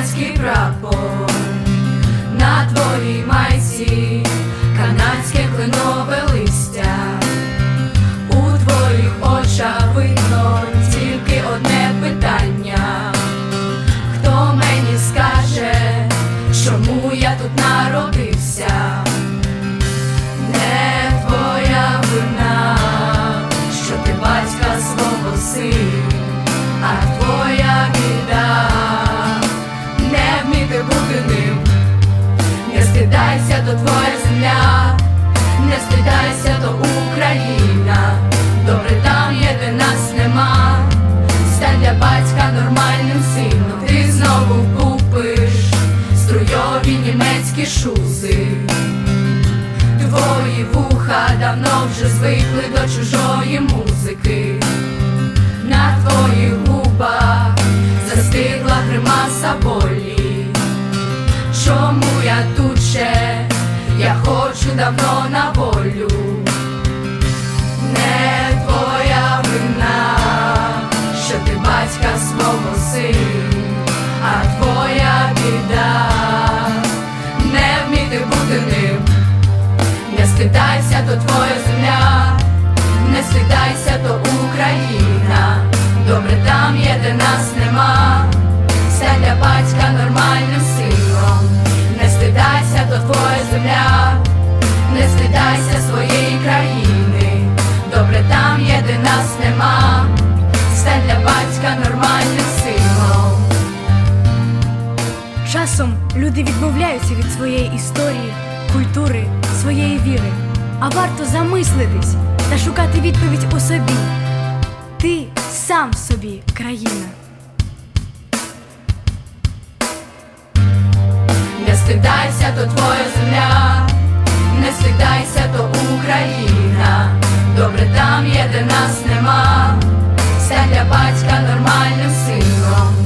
канадський прапор, на твоїй майці, канадське кленове листя, у твоїх очах видно тільки одне питання, хто мені скаже, чому я тут народився? Німецькі шузи. Твої вуха давно вже звикли до чужої музики. На твоїх губах застигла гримаса болі. Чому я тут ще? Я хочу давно на волю. Не твоя вина, що ти батька свого син, земля, не стидайся, то Україна. Добре там є, де нас нема. Стань для батька нормальним сином. Не стидайся, то твоя земля, не стидайся своєї країни. Добре там є, де нас нема. Стань для батька нормальним сином. Часом люди відмовляються від своєї історії, культури, своєї віри. А варто замислитись та шукати відповідь у собі. Ти сам собі країна. Не стидайся, то твоя земля, не стидайся, то Україна. Добре там є, де нас нема. Стань для батька нормальним сином.